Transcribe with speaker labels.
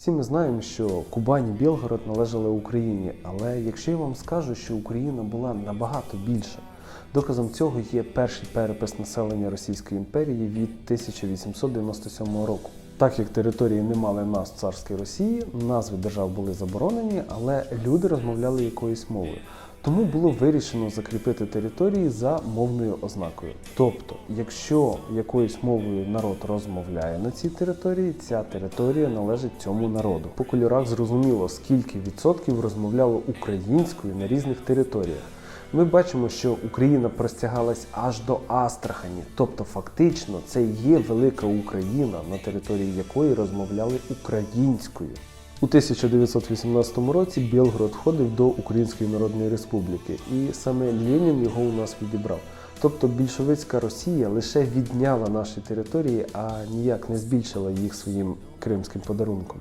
Speaker 1: Всі ми знаємо, що Кубань і Білгород належали Україні, але якщо я вам скажу, що Україна була набагато більша, доказом цього є перший перепис населення Російської імперії від 1897 року. Так як території не мали назв царської Росії, назви держав були заборонені, але люди розмовляли якоюсь мовою. Тому було вирішено закріпити території за мовною ознакою. Тобто, якщо якоюсь мовою народ розмовляє на цій території, ця територія належить цьому народу. По кольорах зрозуміло, скільки відсотків розмовляло українською на різних територіях. Ми бачимо, що Україна простягалась аж до Астрахані, тобто фактично це є велика Україна, на території якої розмовляли українською. У 1918 році Білгород входив до Української Народної Республіки, і саме Ленін його у нас відібрав. Тобто більшовицька Росія лише відняла наші території, а ніяк не збільшила їх своїм кримським подарунком.